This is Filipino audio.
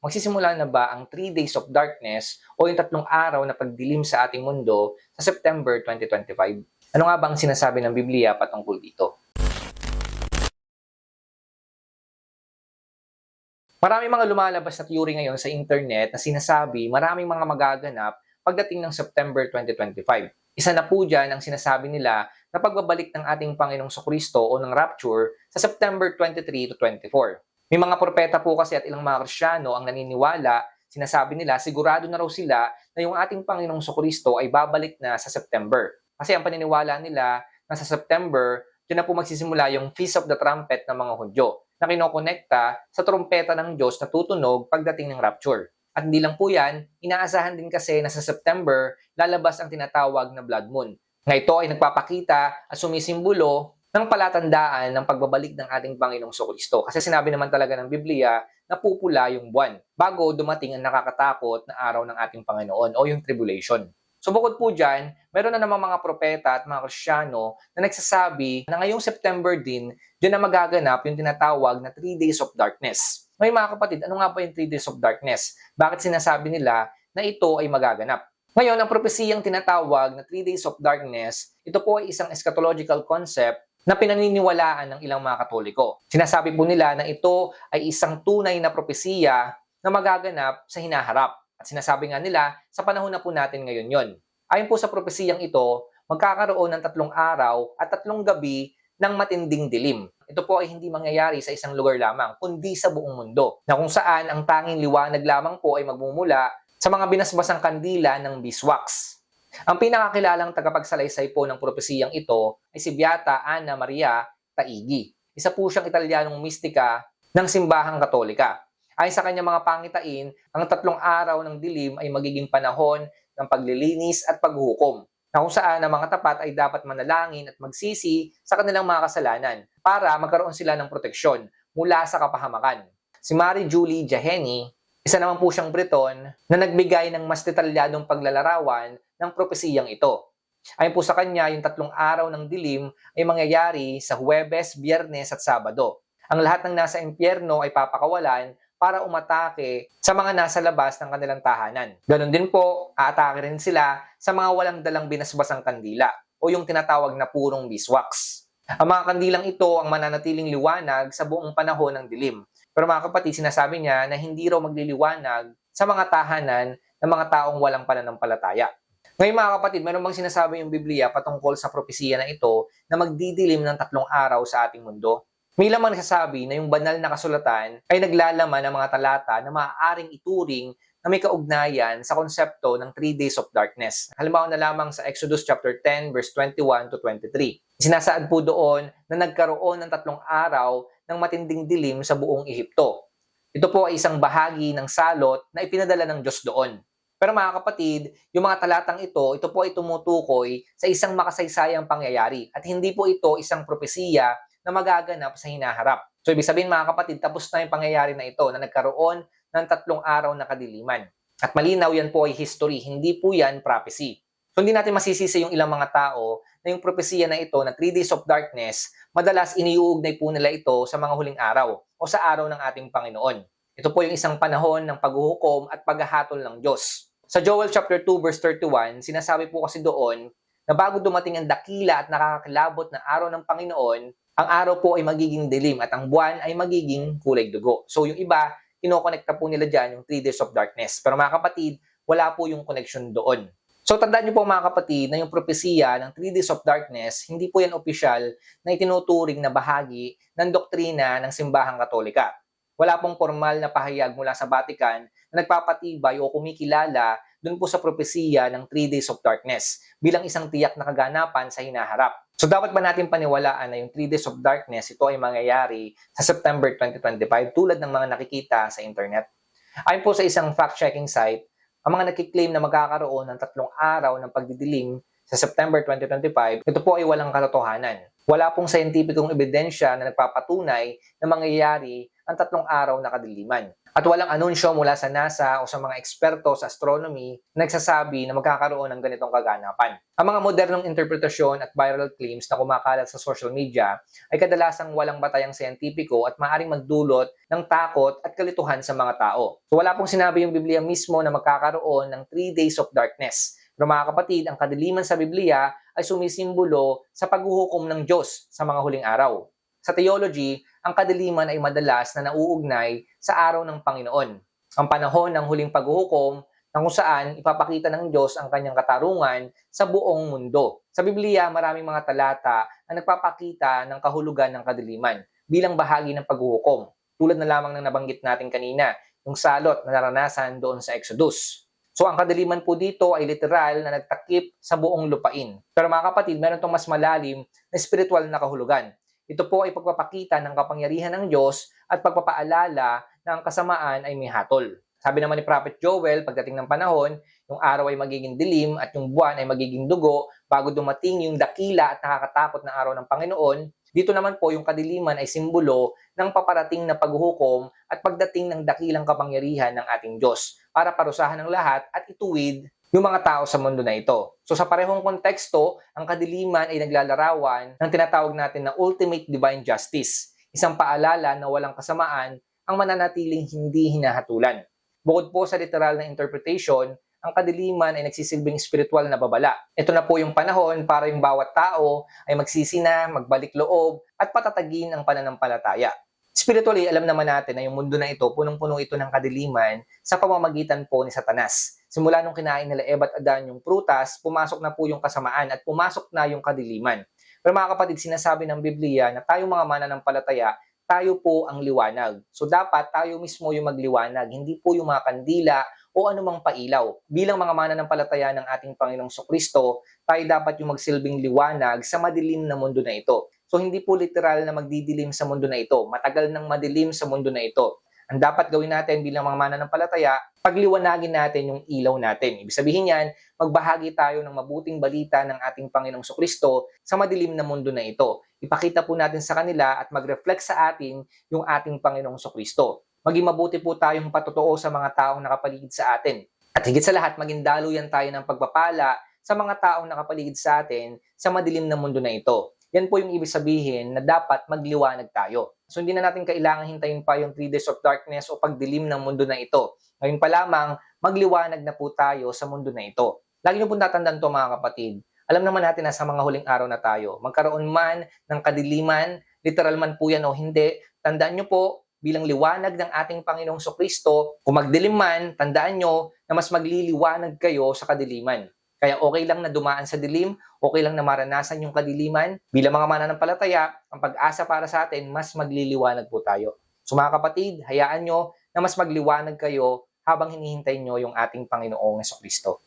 magsisimula na ba ang 3 days of darkness o yung tatlong araw na pagdilim sa ating mundo sa September 2025? Ano nga ba ang sinasabi ng Biblia patungkol dito? Maraming mga lumalabas na theory ngayon sa internet na sinasabi maraming mga magaganap pagdating ng September 2025. Isa na po dyan ang sinasabi nila na pagbabalik ng ating Panginoong Kristo o ng rapture sa September 23 to 24. May mga propeta po kasi at ilang mga Krisyano ang naniniwala, sinasabi nila sigurado na raw sila na yung ating Panginoong Kristo ay babalik na sa September. Kasi ang paniniwala nila na sa September, dyan na po magsisimula yung Feast of the Trumpet ng mga Hudyo na kinokonekta sa trumpeta ng Diyos na tutunog pagdating ng rapture. At hindi lang po yan, inaasahan din kasi na sa September, lalabas ang tinatawag na blood moon. Nga ito ay nagpapakita at sumisimbolo ng palatandaan ng pagbabalik ng ating Panginoong Kristo. Kasi sinabi naman talaga ng Biblia na pupula yung buwan bago dumating ang nakakatakot na araw ng ating Panginoon o yung tribulation. So bukod po dyan, meron na namang mga propeta at mga kristyano na nagsasabi na ngayong September din, dyan na magaganap yung tinatawag na 3 days of darkness. Ngayon mga kapatid, ano nga ba yung 3 days of darkness? Bakit sinasabi nila na ito ay magaganap? Ngayon, ang propesiyang tinatawag na 3 days of darkness, ito po ay isang eschatological concept na pinaniniwalaan ng ilang mga katoliko. Sinasabi po nila na ito ay isang tunay na propesiya na magaganap sa hinaharap. At sinasabi nga nila, sa panahon na po natin ngayon yon. Ayon po sa propesiyang ito, magkakaroon ng tatlong araw at tatlong gabi ng matinding dilim. Ito po ay hindi mangyayari sa isang lugar lamang, kundi sa buong mundo, na kung saan ang tanging liwanag lamang po ay magmumula sa mga binasbasang kandila ng biswax. Ang pinakakilalang tagapagsalaysay po ng propesiyang ito ay si Beata Ana Maria Taigi. Isa po siyang Italianong mistika ng simbahang katolika. Ayon sa kanyang mga pangitain, ang tatlong araw ng dilim ay magiging panahon ng paglilinis at paghukom na kung saan ang mga tapat ay dapat manalangin at magsisi sa kanilang mga kasalanan para magkaroon sila ng proteksyon mula sa kapahamakan. Si Mary Julie Jaheni, isa naman po siyang Breton na nagbigay ng mas detalyadong paglalarawan ng propesiyang ito. Ayon po sa kanya, yung tatlong araw ng dilim ay mangyayari sa Huwebes, Biyernes at Sabado. Ang lahat ng nasa impyerno ay papakawalan para umatake sa mga nasa labas ng kanilang tahanan. Ganon din po, aatake rin sila sa mga walang dalang binasbasang kandila o yung tinatawag na purong biswax. Ang mga kandilang ito ang mananatiling liwanag sa buong panahon ng dilim. Pero mga kapatid, sinasabi niya na hindi raw magliliwanag sa mga tahanan ng mga taong walang pananampalataya. Ngayon mga kapatid, meron bang sinasabi yung Biblia patungkol sa propesiya na ito na magdidilim ng tatlong araw sa ating mundo? May lamang nagsasabi na yung banal na kasulatan ay naglalaman ng mga talata na maaaring ituring na may kaugnayan sa konsepto ng 3 days of darkness. Halimbawa na lamang sa Exodus chapter 10 verse 21 to 23. Sinasaad po doon na nagkaroon ng tatlong araw ng matinding dilim sa buong Ehipto. Ito po ay isang bahagi ng salot na ipinadala ng Diyos doon. Pero mga kapatid, yung mga talatang ito, ito po ay tumutukoy sa isang makasaysayang pangyayari at hindi po ito isang propesiya na magaganap sa hinaharap. So ibig sabihin mga kapatid, tapos na yung pangyayari na ito na nagkaroon ng tatlong araw na kadiliman. At malinaw yan po ay history, hindi po yan prophecy. So hindi natin masisisi yung ilang mga tao na yung propesiya na ito na 3 days of darkness, madalas iniuugnay po nila ito sa mga huling araw o sa araw ng ating Panginoon. Ito po yung isang panahon ng paghuhukom at paghahatol ng Diyos. Sa Joel chapter 2 verse 31, sinasabi po kasi doon na bago dumating ang dakila at nakakakilabot na araw ng Panginoon, ang araw po ay magiging dilim at ang buwan ay magiging kulay dugo. So yung iba, kinokonekta po nila dyan yung 3 days of darkness. Pero mga kapatid, wala po yung connection doon. So tandaan niyo po mga kapatid na yung propesiya ng 3 days of darkness, hindi po yan opisyal na itinuturing na bahagi ng doktrina ng simbahang katolika. Wala pong formal na pahayag mula sa Vatican na nagpapatibay o kumikilala dun po sa propesiya ng 3 days of darkness bilang isang tiyak na kaganapan sa hinaharap. So dapat ba natin paniwalaan na yung 3 days of darkness ito ay mangyayari sa September 2025 tulad ng mga nakikita sa internet? Ayon po sa isang fact-checking site, ang mga nakiklaim na magkakaroon ng tatlong araw ng pagdidilim sa September 2025, ito po ay walang katotohanan. Wala pong scientificong ebidensya na nagpapatunay na mangyayari ang tatlong araw na kadiliman. At walang anunsyo mula sa NASA o sa mga eksperto sa astronomy na nagsasabi na magkakaroon ng ganitong kaganapan. Ang mga modernong interpretasyon at viral claims na kumakalat sa social media ay kadalasang walang batayang siyentipiko at maaring magdulot ng takot at kalituhan sa mga tao. So wala pong sinabi yung Biblia mismo na magkakaroon ng 3 days of darkness. Pero mga kapatid, ang kadiliman sa Biblia ay sumisimbolo sa paghuhukom ng Diyos sa mga huling araw. Sa theology, ang kadiliman ay madalas na nauugnay sa araw ng Panginoon. Ang panahon ng huling paghuhukom na kung saan ipapakita ng Diyos ang kanyang katarungan sa buong mundo. Sa Biblia, maraming mga talata na nagpapakita ng kahulugan ng kadiliman bilang bahagi ng paghuhukom. Tulad na lamang ng nabanggit natin kanina, yung salot na naranasan doon sa Exodus. So ang kadiliman po dito ay literal na nagtakip sa buong lupain. Pero mga kapatid, meron itong mas malalim na spiritual na kahulugan. Ito po ay pagpapakita ng kapangyarihan ng Diyos at pagpapaalala na ang kasamaan ay may hatol. Sabi naman ni Prophet Joel, pagdating ng panahon, yung araw ay magiging dilim at yung buwan ay magiging dugo bago dumating yung dakila at nakakatakot na araw ng Panginoon. Dito naman po yung kadiliman ay simbolo ng paparating na paghuhukom at pagdating ng dakilang kapangyarihan ng ating Diyos para parusahan ng lahat at ituwid yung mga tao sa mundo na ito. So sa parehong konteksto, ang kadiliman ay naglalarawan ng tinatawag natin na ultimate divine justice, isang paalala na walang kasamaan ang mananatiling hindi hinahatulan. Bukod po sa literal na interpretation, ang kadiliman ay nagsisilbing spiritual na babala. Ito na po yung panahon para yung bawat tao ay magsisina, magbalik loob, at patatagin ang pananampalataya. Spiritually, alam naman natin na yung mundo na ito, punong-puno ito ng kadiliman sa pamamagitan po ni Satanas. Simula nung kinain nila Eva at Adan yung prutas, pumasok na po yung kasamaan at pumasok na yung kadiliman. Pero mga kapatid, sinasabi ng Biblia na tayo mga mananampalataya, tayo po ang liwanag. So dapat tayo mismo yung magliwanag, hindi po yung mga kandila o anumang pailaw. Bilang mga mananampalataya ng ating Panginoong Kristo, tayo dapat yung magsilbing liwanag sa madilim na mundo na ito. So hindi po literal na magdidilim sa mundo na ito. Matagal nang madilim sa mundo na ito. Ang dapat gawin natin bilang mga mananampalataya, pagliwanagin natin yung ilaw natin. Ibig sabihin yan, magbahagi tayo ng mabuting balita ng ating Panginoong Kristo sa madilim na mundo na ito. Ipakita po natin sa kanila at mag-reflect sa atin yung ating Panginoong Kristo. Maging mabuti po tayong patotoo sa mga taong nakapaligid sa atin. At higit sa lahat, maging daluyan tayo ng pagpapala sa mga taong nakapaligid sa atin sa madilim na mundo na ito. Yan po yung ibig sabihin na dapat magliwanag tayo. So hindi na natin kailangan hintayin pa yung 3 days of darkness o pagdilim ng mundo na ito. Ngayon pa lamang, magliwanag na po tayo sa mundo na ito. Lagi niyo pong tatandaan to mga kapatid. Alam naman natin na sa mga huling araw na tayo, magkaroon man ng kadiliman, literal man po yan o hindi, tandaan niyo po, bilang liwanag ng ating Panginoong Kristo, kung magdilim man, tandaan nyo na mas magliliwanag kayo sa kadiliman. Kaya okay lang na dumaan sa dilim, okay lang na maranasan yung kadiliman. Bilang mga mananampalataya, ang pag-asa para sa atin, mas magliliwanag po tayo. So mga kapatid, hayaan nyo na mas magliwanag kayo habang hinihintay nyo yung ating Panginoong Kristo.